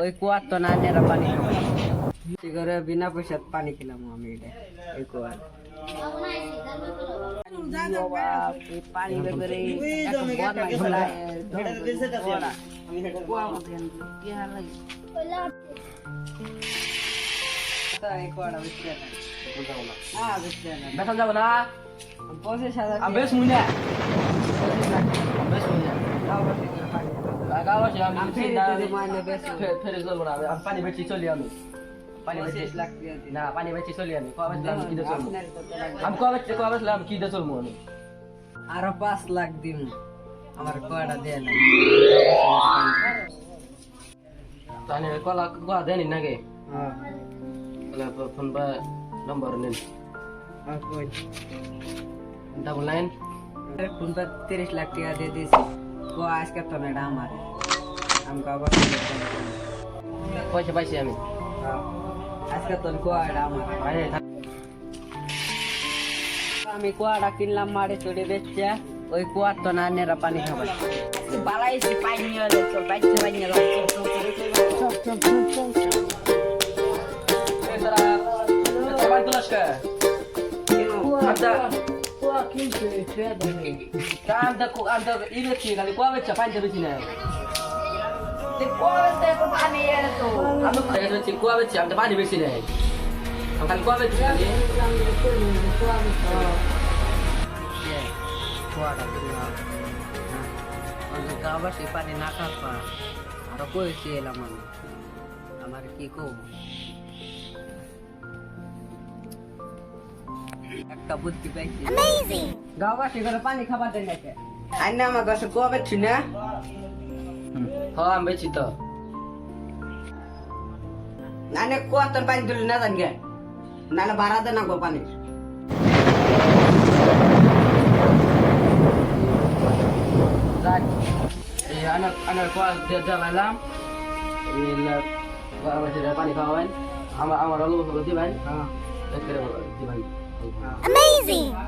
ওই তো না পানি কি করে বিনা পয়সা পানি খেলাম আমি এটা এই কুয়ার পানি বের কুয়া মধ্যে কি হাল লাগে এই কুয়াটা বেচছে না হ্যাঁ বেচছে না বেতন যাব না না আমি বেশ মুই না গাও আছে আমি আমি বেশি ফেরি না যদি মাইনে বেচো। ফে- ফেরি চলবো না আমি- আমি পানি বেচি চলি আমি পানি বেচি পঁচিশ চলি কি চলবো কি চলবো আরও পাঁচ লাখ দিন আমার কয়টা দিয়ে না তাহলে কলা কুয়া দেনি নাকি হ্যাঁ ফোন বা নম্বর নিন ডাবল নাইন ফোন পে তিরিশ লাখ টাকা দিয়ে দিয়েছি ও আজকে তো না এটা আমার আমি পয়সা পাইছি আমি আজকে তো কুয়া এটা আমার আমি কুয়াটা কিনলাম মারে চড়ে বেচছে ওই কুয়ার তো না নেরা পানি খাবে বালাইছি পানি সবাই পানি বেচি না আমি খাই বেচি কুয়া বেচি আমি তো পানি না খাপা আরও কয়েছি এলাম আমি আমার কি কব একটা বুদ্ধি পাইছি গাবাসি করে পানি খাবার দেন নাকি? আইনা আমার কাছে না। আমি তো। নানে পানি না জানগে। না গো পানি। আমার লোক দিবেন। হ্যাঁ। দিবেন। Amazing!